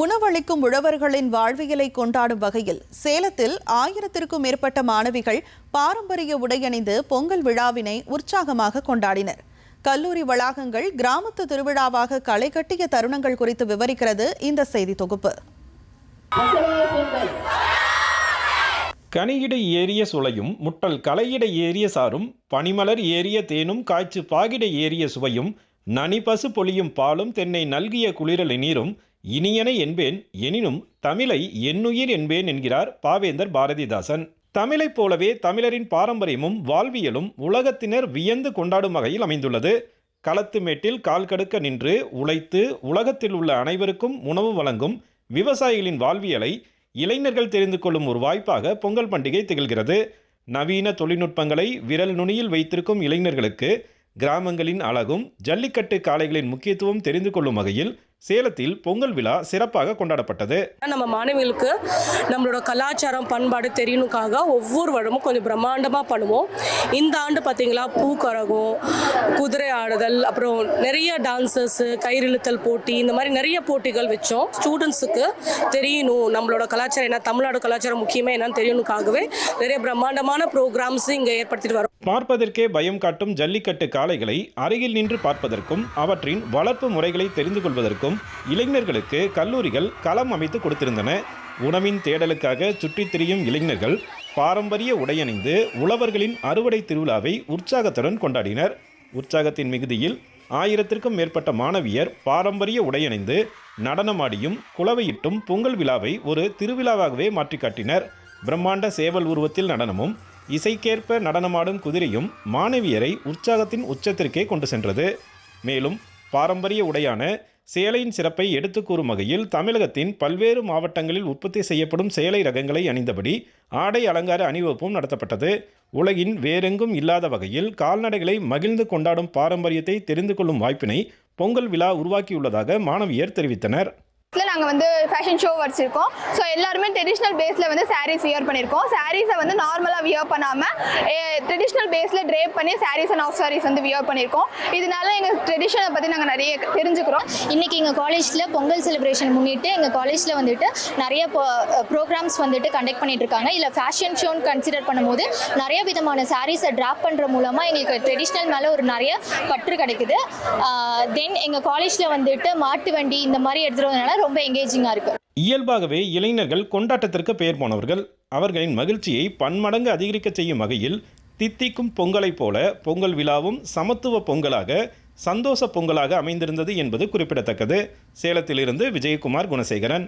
உணவளிக்கும் உழவர்களின் வாழ்வியலை கொண்டாடும் வகையில் சேலத்தில் ஆயிரத்திற்கும் மேற்பட்ட மாணவிகள் பாரம்பரிய உடையணிந்து பொங்கல் விழாவினை உற்சாகமாக கொண்டாடினர். கல்லூரி வளாகங்கள் கிராமத்து திருவிழாவாக களை கட்டிய தருணங்கள் குறித்து விவரிக்கிறது இந்த செய்தி தொகுப்பு. கனியிடை ஏறிய சுளையும் முட்டல் கலையிடை ஏறிய சாரும் பனிமலர் ஏறிய தேனும் காய்ச்சி பாகிடை ஏறிய சுவையும் நனிபசு பொழியும் பாலும் தென்னை நல்கிய குளிரல் நீரும் இனியனை என்பேன் எனினும் தமிழை என்னுயிர் என்பேன் என்கிறார் பாவேந்தர் பாரதிதாசன். தமிழைப் போலவே தமிழரின் பாரம்பரியமும் வாழ்வியலும் உலகத்தினர் வியந்து கொண்டாடும் வகையில் அமைந்துள்ளது. களத்து மேட்டில் கால் கடுக்க நின்று உழைத்து உலகத்தில் உள்ள அனைவருக்கும் உணவு வழங்கும் விவசாயிகளின் வாழ்வியலை இளைஞர்கள் தெரிந்து கொள்ளும் ஒரு வாய்ப்பாக பொங்கல் பண்டிகை திகழ்கிறது. நவீன தொழில்நுட்பங்களை விரல் நுனியில் வைத்திருக்கும் இளைஞர்களுக்கு கிராமங்களின் அழகும் ஜல்லிக்கட்டு காளைகளின் முக்கியத்துவம் தெரிந்து கொள்ளும் வகையில் சேலத்தில் பொங்கல் விழா சிறப்பாக கொண்டாடப்பட்டது. நம்ம மாணவிகளுக்கு நம்மளோட கலாச்சாரம் பண்பாடு தெரியணுக்காக ஒவ்வொரு வருடமும் கொஞ்சம் பிரம்மாண்டமாக பண்ணுவோம். இந்த ஆண்டு பார்த்தீங்களா பூக்கரகம் குதிரை ஆடுதல் அப்புறம் நிறைய டான்சஸ் கயிறிழுத்தல் போட்டி இந்த மாதிரி நிறைய போட்டிகள் வச்சோம். ஸ்டூடெண்ட்ஸுக்கு தெரியணும் நம்மளோட கலாச்சாரம் என்ன தமிழ்நாடு கலாச்சாரம் முக்கியமாக என்னன்னு தெரியணுக்காகவே நிறைய பிரம்மாண்டமான ப்ரோக்ராம்ஸ் இங்கே ஏற்படுத்திட்டு வரோம். பார்ப்பதற்கே பயம் காட்டும் ஜல்லிக்கட்டு காளைகளை அருகில் நின்று பார்ப்பதற்கும் அவற்றின் வளர்ப்பு முறைகளை தெரிந்து கொள்வதற்கும் இளைஞர்களுக்கு கல்லூரிகள் களம் அமைத்து கொடுத்திருந்தன. உணவின் தேடலுக்காக சுற்றித் திரியும் இளைஞர்கள் பாரம்பரிய உடையணிந்து உழவர்களின் அறுவடை திருவிழாவை உற்சாகத்துடன் கொண்டாடினர். உற்சாகத்தின் மிகுதியில் ஆயிரத்திற்கும் மேற்பட்ட மாணவியர் பாரம்பரிய உடையணிந்து நடனமாடியும் குளவையிட்டும் பொங்கல் விழாவை ஒரு திருவிழாவாகவே மாற்றி காட்டினர் பிரம்மாண்ட சேவல் உருவத்தில் நடனமும் இசைக்கேற்ப நடனமாடும் குதிரையும் மாணவியரை உற்சாகத்தின் உச்சத்திற்கே கொண்டு சென்றது. மேலும் பாரம்பரிய உடையான சேலையின் சிறப்பை எடுத்துக்கூறும் வகையில் தமிழகத்தின் பல்வேறு மாவட்டங்களில் உற்பத்தி செய்யப்படும் சேலை ரகங்களை அணிந்தபடி ஆடை அலங்கார அணிவகுப்பும் நடத்தப்பட்டது. உலகின் வேறெங்கும் இல்லாத வகையில் கால்நடைகளை மகிழ்ந்து கொண்டாடும் பாரம்பரியத்தை தெரிந்து கொள்ளும் வாய்ப்பினை பொங்கல் விழா உருவாக்கியுள்ளதாக மாணவியர் தெரிவித்தனர். இதில் நாங்கள் வந்து ஃபேஷன் ஷோ வச்சுருக்கோம். ஸோ எல்லாருமே ட்ரெடிஷ்னல் பேஸில் வந்து சாரீஸ் வியர் பண்ணியிருக்கோம் சாரீஸை வந்து நார்மலாக வியர் பண்ணாமல் ட்ரெடிஷ்னல் பேஸில் ட்ரேப் பண்ணி சாரீஸ் அண்ட் ஆஃப் சாரீஸ் வந்து வியர் பண்ணியிருக்கோம் இதனால எங்கள் ட்ரெடிஷனை பற்றி நாங்கள் நிறைய தெரிஞ்சுக்கிறோம். இன்னைக்கு எங்கள் காலேஜில் பொங்கல் செலிப்ரேஷன் முன்னிட்டு எங்கள் காலேஜில் வந்துட்டு நிறைய ப்ரோக்ராம்ஸ் வந்துட்டு கண்டக்ட் பண்ணிட்டு இருக்காங்க இல்லை ஃபேஷன் ஷோன்னு கன்சிடர் பண்ணும்போது நிறைய விதமான சாரீஸை ட்ராப் பண்ணுற மூலமாக எங்களுக்கு ட்ரெடிஷ்னல் மேலே ஒரு நிறைய பற்று கிடைக்குது. தென் எங்கள் காலேஜில் வந்துட்டு மாட்டு வண்டி இந்த மாதிரி எடுத்துகிறதுனால ரொம்ப எங்கேஜிங்காக இருக்குது இயல்பாகவே இளைஞர்கள் கொண்டாட்டத்திற்கு பெயர் போனவர்கள் அவர்களின் மகிழ்ச்சியை பன்மடங்கு அதிகரிக்க செய்யும் வகையில் தித்திக்கும் பொங்கலைப் போல பொங்கல் விழாவும் சமத்துவ பொங்கலாக சந்தோஷ பொங்கலாக அமைந்திருந்தது என்பது குறிப்பிடத்தக்கது. சேலத்திலிருந்து விஜயகுமார் குணசேகரன்.